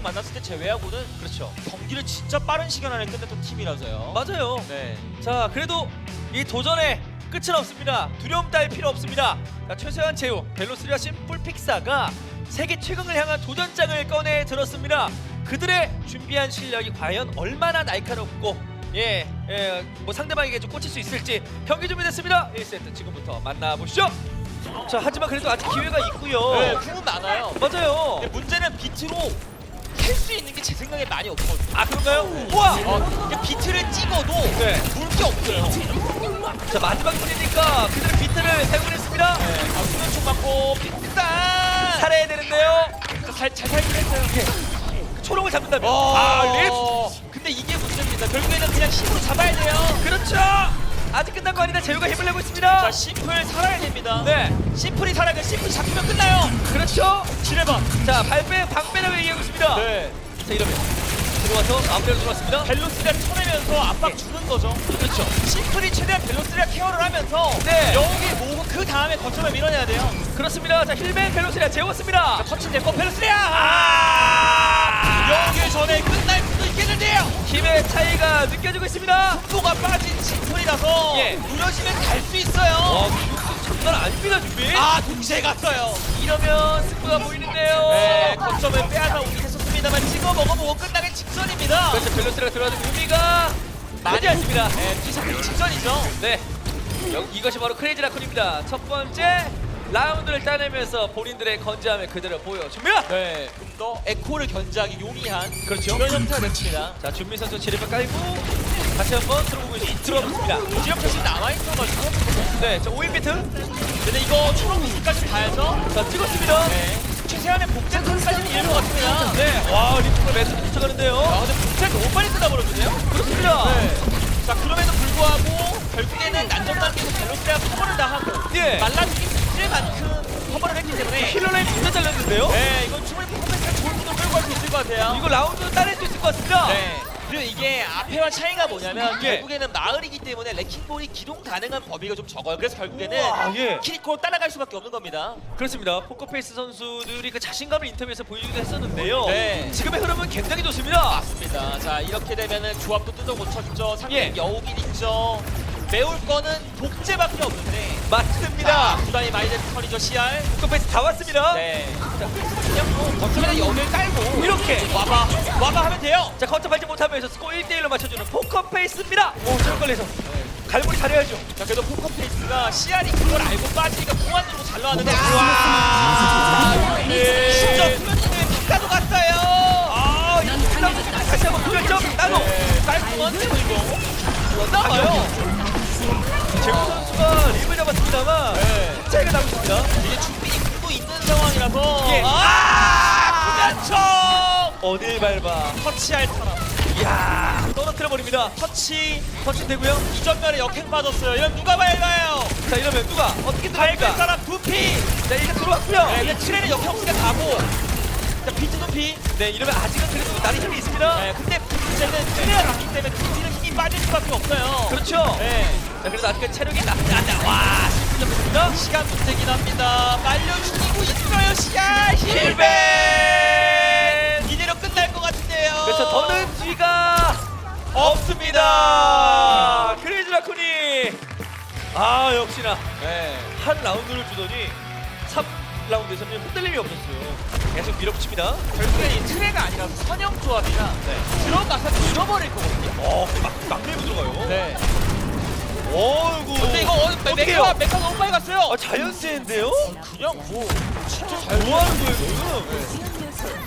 팀이랑 만났을 때 제외하고는 그렇죠. 경기를 진짜 빠른 시간 안에 끝냈던 팀이라서요. 맞아요. 네. 자, 그래도 이 도전의 끝은 없습니다. 두려움 따위 필요 없습니다. 자, 최소한 제우, 벨로스리아 심플 픽사가 세계 최강을 향한 도전장을 꺼내 들었습니다. 그들의 준비한 실력이 과연 얼마나 날카롭고 예, 예, 뭐 상대방에게 좀 꽂힐 수 있을지 경기 준비됐습니다. 1세트 지금부터 만나보시죠. 자, 하지만 그래도 아직 기회가 있고요. 네, 궁은 많아요. 맞아요. 근데 문제는 비트로 캘수 있는 게 제 생각에 많이 없거든요. 아, 그런가요? 우와! 어, 이게 비트를 찍어도 네. 물게 없어요. 자, 마지막 분이니까 그들의 비트를 사용했습니다. 네. 아, 수면 총 맞고 빅단 살해야 되는데요. 잘, 잘 살긴 했어요. 그 초록을 잡는다면. 어. 아, 립! 근데 이게 문제입니다. 결국에는 그냥 힘으로 잡아야 돼요. 그렇죠. 아직 끝난 거 아니다. 제우가 힘을 내고 있습니다. 자, 심플 살아야 됩니다. 네, 심플이 살아야 돼. 심플 잡히면 끝나요. 그렇죠. 지뢰봐. 자, 발빼 방빼라고 얘기하고 있습니다. 네. 자, 이러면 들어와서 마음대로 들어왔습니다. 벨로스를 쳐내면서 압박 주는 거죠. 그렇죠. 심플이 최대한 벨로스를 케어를 하면서 네. 여기 모으고 그 다음에 거점을 밀어내야 돼요. 그렇습니다. 자, 힐맨 벨로스리아 재웠습니다. 자, 터치 내거 벨로스리아. 아! 여기 전에 끝날 있겠는데요. 힘의 차이가 느껴지고 있습니다. 속도가 빠진 심플이라서 예. 누려지면 갈 수 있어요. 어, 장난 아닙니다, 준비. 아 동시에 갔어요. 이러면 승부가 보이는데요. 네, 거점을 빼앗아 오긴 했었습니다만 찍어 먹어보고 끝나긴 직전입니다. 그렇죠. 벨로스리아가 들어가는 의미가 많지 않습니다. 네, 뒤잡기 직전이죠. 네. 여, 이것이 바로 크레이지 라쿤입니다. 첫 번째 라운드를 따내면서 본인들의 건재함을 그대로 보여줍니다. 네, 좀 더 에코를 견제하기 용이한 그렇죠. 그런 형태가 됐습니다. 자, 준비 선수 지뢰를 깔고 다시 한번 들어보고 있, 들어봤습니다. 지역 표시 남아있어가지고 네, 자, 5인 비트. 근데 이거 초록 비스까지 가야죠. 자, 찍었습니다. 네, 최세한의 복제까지는 이을 것 같습니다. 네, 와, 리프가 매수도 쫓아가는데요. 아, 근데 복제 너무 빨리 뜯어버렸는데요? 그렇습니다. 네. 자, 그럼에도 불구하고 결국에는 난전 단계에서 벨로스가 커버를 다 하고 예. 말라주기 문제만큼 커버를 했기 때문에 힐러 라인 진짜 잘렸는데요. 네, 이건 충분히 퍼포먼스가 좋은 분을 끌고 갈 수 있을 것 같아요. 이거 라운드 따낼 수 있을 것 같습니다. 네. 그리고 이게 앞에와 차이가 뭐냐면 예. 결국에는 마을이기 때문에 레킹볼이 기동 가능한 범위가 좀 적어요. 그래서 결국에는 우와, 예. 키리코로 따라갈 수밖에 없는 겁니다. 그렇습니다. 포커페이스 선수들이 그 자신감을 인터뷰에서 보여주기도 했었는데요. 네. 지금의 흐름은 굉장히 좋습니다. 맞습니다. 자 이렇게 되면은 조합도 뜯어 고쳤죠. 상대 예. 여우긴 있죠. 매울 거는 독재밖에 없는데. 맞습니다. 자, 부담이 많이 되는 턴이죠. CR. 포커페이스 다 왔습니다. 네. 자, 그냥 뭐 버튼에 여기를 깔고 이렇게. 와봐 와봐 하면 돼요. 자, 커터 발전 못하면서 스코어 1대1로 맞춰주는 포커페이스입니다. 오, 잘 걸려서. 갈고리 잘해야죠. 자 그래도 포커페이스가 CR이 그걸 알고 빠지니까 무한으로 잘 나왔는데 와. 네. 진짜 수면총에 바꿔도 갔어요. 아, 이거 다시 한번 후결점 따로. 네, 깔끔한데 이거. 나와요. 제구 선수가 립을 잡았습니다만 네. 차이가 나고 있습니다. 이게 준비 입고 있는 상황이라서 예. 아 구면총 어딜 밟아. 터치할 사람 이야, 떨어뜨려 버립니다. 터치 터치 되고요. 이전면에 역행 빠졌어요. 이런 누가 밟아요? 자, 이러면 누가 어떻게 밟을 들어갑니까? 사람 두피. 자, 일단 들어왔고요. 네, 근데 트레는 역행 없으니까 가고. 자 비트 두피. 네, 이러면 아직은 그래도 날이 힘이 있습니다. 네, 근데 문제는 트레가 갔기 때문에 두피는 힘이 빠질 수밖에 없어요. 그렇죠. 네. 자, 그래도 아직까지 체력이 나쁘지 않다. 와, 실수적입니다. 시간 문제긴 합니다. 말려 죽이고 있어요, 시간. 힐벤! 이대로 끝날 것 같은데요. 그렇죠. 더는 뒤가 없습니다. 크레이지 라쿤이 아 역시나 네. 한 라운드를 주더니 3라운드에서는 흔들림이 없었어요. 계속 밀어붙입니다. 결국엔 이 트레가 아니라 선형 조합이라 네. 들어가서 잃어버릴 거거든요. 어, 막, 막 밀고 들어가요. 네. 어이구. 근데 이거 어, 어떡해요? 메카 메카 너무 빨리 갔어요. 아, 자연스인데요? 그냥 뭐 진짜 잘 뭐 하는 거예요, 지금?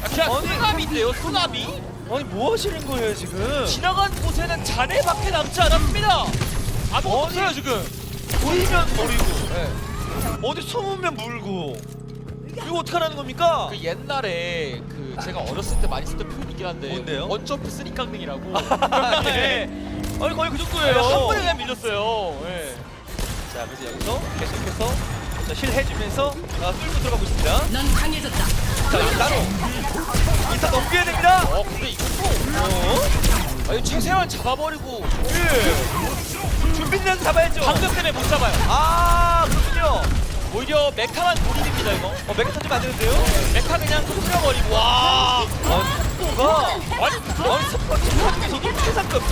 아, 그냥 아니. 소나미인데요, 소나미. 아니, 뭐 하시는 거예요, 지금? 지나간 곳에는 잔해밖에 남지 않았습니다. 아무것도. 없어요 지금. 보이면 버리고, 어디 숨으면 물고. 이거 어떡하라는 겁니까? 그 옛날에 그 제가 어렸을 때 많이 쓰던 표현이긴 한데 뭔데요? 원점프 쓰리깡능이라고. 네. 아니, 거의 그 네, 정도예요. 한 번에 그냥 밀렸어요. 네. 자, 그래서 여기서 계속해서 자, 실 해주면서 아, 뚫고 들어가고 있습니다. 넌 강해졌다. 자, 여기 따로 인사 넘겨야 됩니다. 어 근데 이것도 어? 아니 최세환 잡아버리고 예. 준비는 잡아야죠. 방금 때문에 못 잡아요. 아, 그렇군요. 오히려 메카만 돌입입니다 이거. 어, 메가 터지면 안 되는데요? 메카 그냥 터뜨려버리고 와. 아, 아니 아니 스포츠 가지고서도 최상급.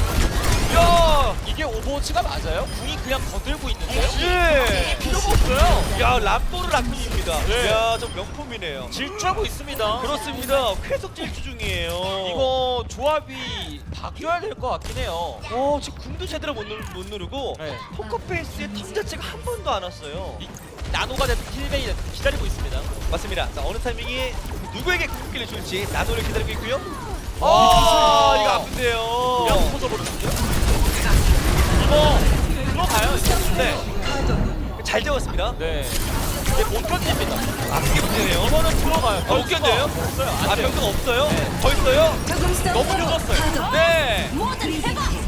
야, 이게 오버워치가 맞아요? 궁이 그냥 거들고 있는데요? 예. 필요가 없어요. 야 람보르 라쿤입니다. 네. 야, 좀 명품이네요. 질주하고 있습니다. 그렇습니다. 쾌속 질주 중이에요. 이거 조합이 바뀌어야 될 것 같긴 해요. 어, 지금 궁도 제대로 못, 누르, 못 누르고 네. 포커페이스의 턴 자체가 한 번도 안 왔어요. 이 나노가 됐든 힐베이 됐든 기다리고 있습니다. 맞습니다. 자, 어느 타이밍에 누구에게 궁극기를 줄지 나노를 기다리고 있고요. 아, 아, 이거 아픈데요. 명 터져버렸는데요? 이거 들어가요. 이거. 네. 잘 재웠습니다. 네. 이게 못 견딥니다. 아, 그게 문제네요. 이거는 들어가요. 아, 웃겼네요? 없어요. 아, 안 돼요. 병동 없어요? 더 있어요? 너무 늦었어요. 네.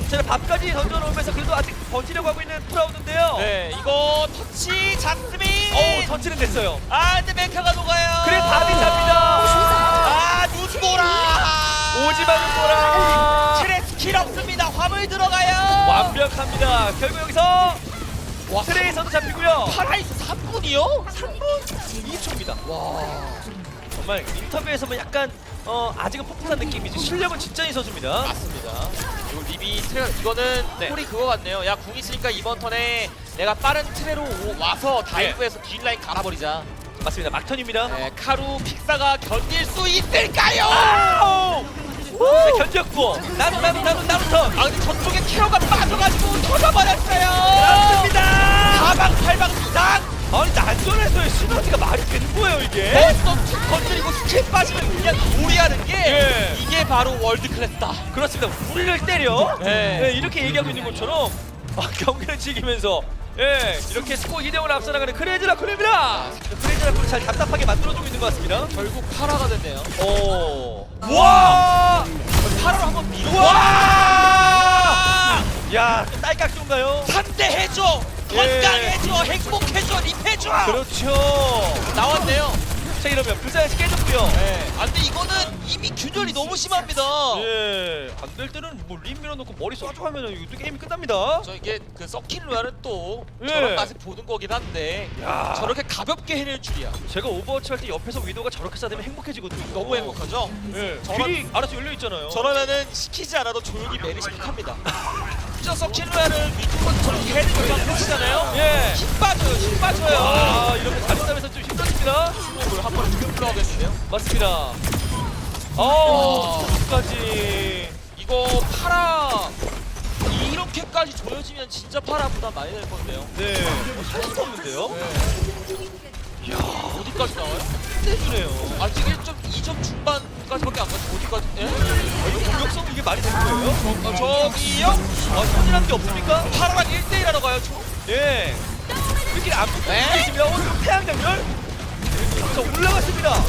자, 밥까지 던져놓으면서 그래도 아직 버티려고 하고 있는 프라우드인데요. 네, 이거 터치 자스민. 어우, 터치는 됐어요. 아, 근데 메카가 녹아요. 그래, 밥이 잡니다. 아, 누스보라. 오지마 눈보라. 트레 스킬 없습니다. 화물 들어가요. 완벽합니다. 결국 여기서 와, 트레이서도 잡히고요. 파라이스 3분이요? 3분 2초입니다. 와. 정말 인터뷰에서만 약간 어, 아직은 풋풋한 느낌이지 실력은 진짜 이 선수입니다. 맞습니다. 요 리비 트레 이거는 네. 콜이 그거 같네요. 야, 궁 있으니까 이번 턴에 내가 빠른 트레로 오- 와서 다이브해서 뒷 라인 갈아버리자. 맞습니다. 막턴입니다. 네, 카루 픽사가 견딜 수 있을까요? 아우! 네, 견뎠고 나도 나도 나도 나도 턴. 아, 근데 저쪽에 케어가 빠져가지고 터져버렸어요. 맞습니다. 사방 팔방 이상. 아니 난전에서의 시너지가 말이 되는 거예요 이게. 버스톱 툭 건드리고 스킬 빠지면 그냥 무리하는 게 예. 이게 바로 월드 클래스다. 그렇습니다. 우리를 때려. 네. 네, 이렇게 얘기하고 있는 것처럼 아, 경기를 즐기면서 예, 이렇게 스코어 2대0을 앞서 나가는 크레이지 라쿤입니다. 크레이지 라쿤을 잘 답답하게 만들어주고 있는 것 같습니다. 결국 파라가 됐네요. 오. 와! 파라로 한번 밀어. 와! 야, 딸깍 좋은가요? 상대해줘. 예. 건강해줘. 행복해줘. 립해줘. 그렇죠. 나왔네요. 자, 이러면 불사야지 깨졌고요. 네. 아, 근데 이거는 이미 균열이 너무 심합니다. 예, 안 될 때는 뭐림 밀어놓고 머리 쏴줘 하면 이것도 게임이 끝납니다. 저 이게 그 썩힌 루아는 또 예. 저런 맛을 보는 거긴 한데 야. 저렇게 가볍게 해낼 줄이야. 제가 오버워치 할 때 옆에서 위도가 저렇게 쏴대면 행복해지거든요. 너무 행복하죠? 예, 저런- 길이 알아서 열려 있잖아요. 저러면은 시키지 않아도 조용히 매니시합니다. 저 썩힌 루아를 위쪽으로 저렇게 해내는 거 펼치잖아요. 예. 힘 빠져요. 힘 빠져요. 아, 이렇게 잘못하면서 좀 힘들습니다. 주먹을 한번 들어가겠는데요? 맞습니다. 와. 어, 까지 이거 파라 이렇게까지 조여지면 진짜 파라 부담 많이 될 건데요. 네, 뭐살 수가 없는데요. 야 어디까지 나와요? 끝내주네요. 아직 1점 2점 중반까지밖에 안 갔죠. 어디까지? 예? 아, 이거 공격성 이게 말이 되는 거예요? 어, 저기요? 아, 손이라는 게 없습니까? 파라랑 1대1 하러 가요. 저. 예. 이렇게 안 네? 있습니다. 오늘 태양 장렬. 자, 올라갔습니다.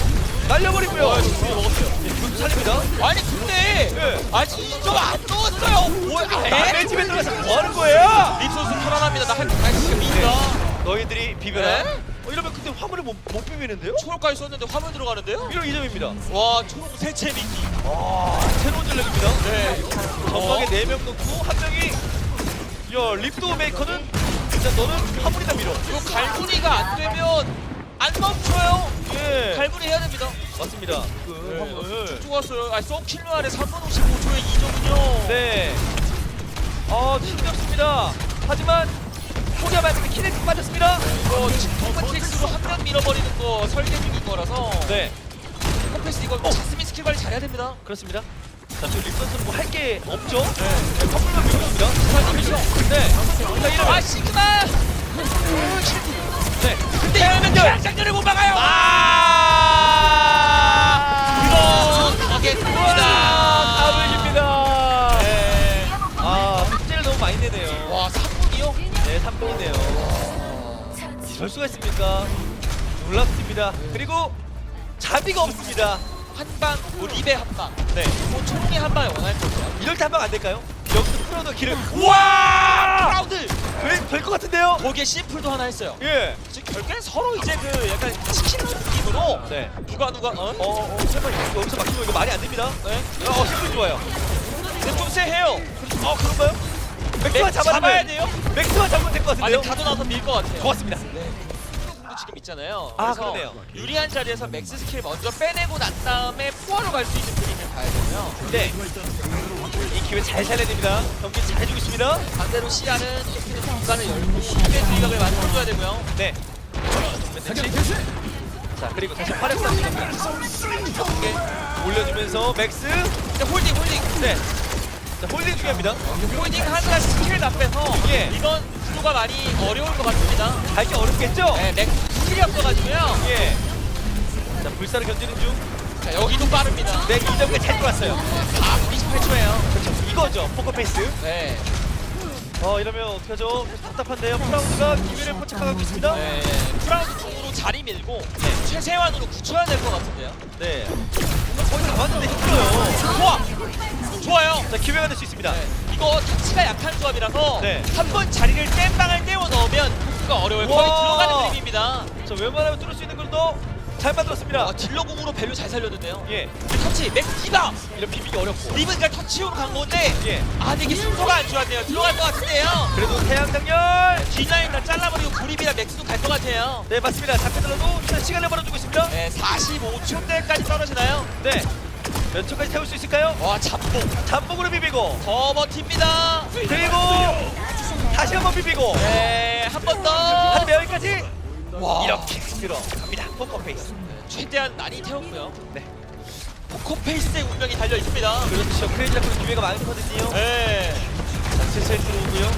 날려버리고요. 와, 진짜 먹었어요. 이것도 살립니다. 아니 근데 예. 아직 2점 안 넣었어요. 뭘? 남의 에? 집에 들어가서 뭐 하는 거예요? 립 선수 편안합니다. 나할 지금 있다. 너희들이 비벼라. 네? 어, 이러면 근데 화물을 못, 못 비비는데요? 초월까지 썼는데 화면 들어가는데요? 이런 2점입니다. 와, 초록 세체 미끼. 아, 새로운 전략입니다. 네. 전방에 어? 4명 넣고 한 명이 야, 립도 메이커는 일단 너는 화물이다 밀어. 이거 갈무리가 안 되면 안 멈춰요. 예. 갈무리 해야 됩니다. 맞습니다. 그 화물. 죽었어요. 아, 썬킬로 아래 3분 55초에 2점은요. 네. 아, 힘겹습니다. 하지만 포기하 말고 키네틱 빠졌습니다. 이거 지금 컴패틱스로 한 명 밀어버리는 거 설계 중인 거라서 네, 컴패스 이거 자스민 스킬 관리 잘해야 됩니다. 그렇습니다. 자, 지금 립선수는 뭐 할 게 없죠? 네. 네, 밀고 있습니다. 사장님이죠? 네. 자, 이러면 아, 시그마! 네. 근데 이러면 장전을 못 막아요! 아! 네, 3분이네요. 이럴 수가 있습니까? 놀랍습니다. 그리고 자비가 없습니다. 한방, 뭐 립의 한방, 네. 뭐 총리 한 방에 원할 거죠. 이럴 때 한 방 안 될까요? 여기서 풀어도 길을 와! 프라우드! 될것 같은데요? 거기에 심플도 하나 했어요. 예. 지금 결국엔 서로 이제 그 약간 치키는 느낌으로 네. 누가 누가 어? 어, 어, 설마 여기서 막히면 이거 말이 안 됩니다. 네? 어, 힘이 좋아요. 근데 좀 세해요. 어, 그런가요? 맥스만 맥 잡아야 돼요? 맥스만 잡으면 될 것 아니 같은데요? 가도 나서 밀 것 같아요. 고맙습니다. 네. 도 지금 있잖아요. 아, 그래서 그러네요. 유리한 자리에서 맥스 스킬 먼저 빼내고 난 다음에 포화로 갈 수 있는 그림을 봐야 되고요. 네. 이 기회 잘 살려야 됩니다. 경기 잘 해주고 있습니다. 반대로 시야는 어떻게든 공간을 열고 힘의 두각을 만들어줘야 되고요. 네. 자 그리고 다시 화력사 이렇게 올려주면서 맥스. 근데 홀딩 홀딩. 네. 자 홀딩 중요합니다. 홀딩 하느라 스킬 앞에서 예. 이건 구도가 많이 어려울 것 같습니다. 밟기 어렵겠죠? 네, 맥 스킬이 없어가지고요. 예. 자 불사를 견디는 중. 자 여기도 빠릅니다. 네 이점까지 잘 들어왔어요. 아 28초예요. 그렇죠. 이거죠 포커페이스. 네. 어 이러면 어떡하죠? 답답한데요. 프라우드가 기회를 포착하고 있습니다. 네. 프라우드 쪽으로 자리 밀고 최세환으로 굳혀야 될 것 같은데요. 네. 거의 다 왔는데 힘들어요. 좋아. 좋아요. 자 기회가 될수 있습니다. 네. 이거 터치가 약한 조합이라서 네. 한 번 자리를 땜빵을 떼워 넣으면 복수가 어려워요. 거의 우와. 들어가는 그림입니다. 자 웬만하면 뚫을 수 있는 걸도 잘 만들었습니다. 아, 딜러 공으로 밸류 잘 살렸는데요. 예. 그 터치 맥스 디바 이런 비비기 어렵고. 리븐 그냥 터치로 간 건데 예. 아 근데 이게 순서가 안 좋았네요. 들어갈 것 같은데요. 그래도 태양 장렬. 디자인 다 잘라버리고 구립이나 맥스도 갈 것 같아요. 네 맞습니다. 잡혀들어도 일단 시간을 벌어주고 있습니다. 네, 45초 대까지 떨어지나요? 네. 몇 초까지 태울 수 있을까요? 와 잡봉 잠복으로 비비고 더 버팁니다. 그리고 다시 한번 비비고 네, 한 번 더. 한 여기까지 와, 이렇게 들어갑니다. 포커페이스. 최대한 많이 태웠고요. 네. 포커페이스의 운명이 달려 있습니다. 그렇죠. 크레이지 라크는 기회가 많거든요. 네. 자, 슬슬 들어오고요.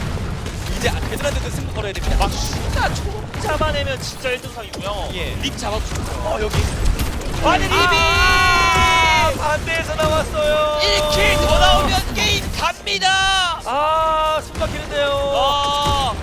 이제 베드란드도 승부 걸어야 됩니다. 막 슈가 총 잡아내면 진짜 1등상이고요. 예. 립 잡아주죠. 어 여기. 아니 립이 아, 반대에서 나왔어요. 1킬 더 나오면 게임 갑니다. 아, 숨 막히는데요. 아.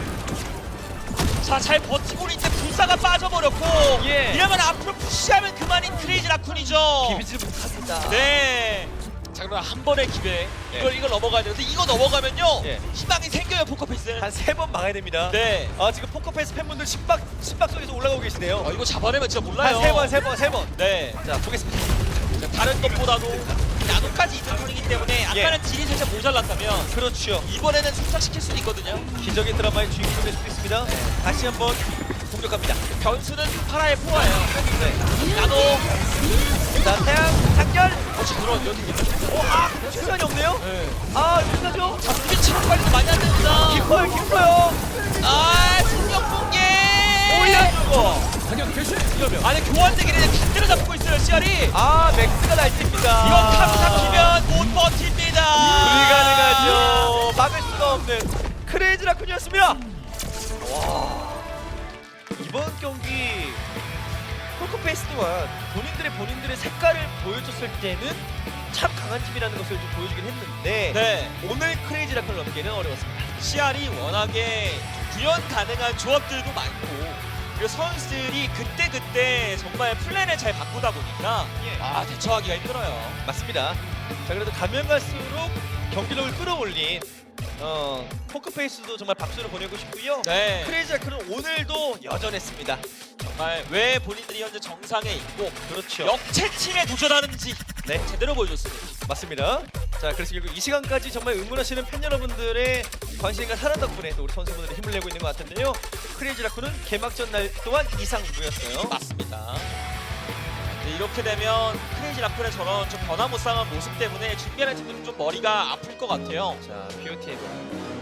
자, 잘 버티고 있는데 불사가 빠져버렸고 예. 이러면 앞으로 푸시하면 그만인 크레이지 라쿤이죠. 비비질 못합니다. 네. 자, 그럼 한 번의 기회. 네. 이걸 이걸 넘어가야 되는데 이거 넘어가면요. 예. 희망이 생겨요, 포커페이스. 한세번 막아야 됩니다. 네. 아, 지금 포커페이스 팬분들 심박 심박 속에서 올라가고 계시네요. 아, 이거 잡아내면 진짜 몰라요. 한 세 번, 세 번, 세 번. 네. 자, 보겠습니다. 자, 다른 것보다도 나노까지 있는 편이기 때문에 아까는 딜이 살짝 모자랐다면 그렇죠. 이번에는 성장시킬 수는 있거든요. 기적의 드라마의 주인공이 될 수도 있습니다. 다시 한번 공격합니다. 변수는 파라의 포화예요. 네. 나노. 자, 태양 장렬. 어, 지금 그런 여기 어, 아, 시간이 없네요. 네. 아? 자, 그게 체력 관리도 많이 안 됩니다. 깊어요, 깊어요. 아, 승격 붕괴. 올려주고. 이러면. 아니 교환되기를 다 때려잡고 있어요, 시알이. 아, 맥스가 날입니다. 이건 타고 잡히면 못 버팁니다. 불가능하죠. 막을 수가 없는 크레이지 라쿤이었습니다. 와. 이번 경기 포커페이스 또한 본인들의 본인들의 색깔을 보여줬을 때는 참 강한 팀이라는 것을 좀 보여주긴 했는데 네, 오늘 크레이지 라쿤을 넘기는 어려웠습니다. 시알이 워낙에 구현 가능한 조합들도 많고 그리고 선수들이 그때 그때 정말 플랜을 잘 바꾸다 보니까 예. 아 대처하기가 힘들어요. 맞습니다. 자 그래도 가면 갈수록 경기력을 끌어올린 어, 포커페이스도 정말 박수를 보내고 싶고요. 네, 크레이지 라쿤은 오늘도 여전했습니다. 정말 왜 본인들이 현재 정상에 있고 그렇죠. 역체침에 도전하는지 네. 제대로 보여줬습니다. 맞습니다. 자, 그래서 결국 이 시간까지 정말 응원하시는 팬 여러분들의 관심과 사랑 덕분에 또 우리 선수분들이 힘을 내고 있는 것 같은데요. 크레이지 라쿤은 개막전 날 또한 이상 무였어요. 맞습니다. 네, 이렇게 되면 크레이지 라쿤의 저런 좀 변화무쌍한 모습 때문에 중계하는 팀들은 좀 머리가 아플 것 같아요. 자, POTM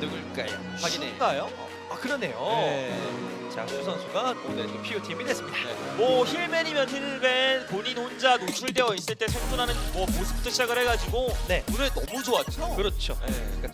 누굴까요? 확인해. 신가요? 아, 그러네요. 네. 자, 수 선수가 오늘 또 POTM이 됐습니다. 네. 뭐 힐맨이면 힐맨 본인 혼자 노출되어 있을 때 생존하는 뭐 모습부터 시작을 해가지고 네. 오늘 너무 좋았죠. 그렇죠. 네. 그러니까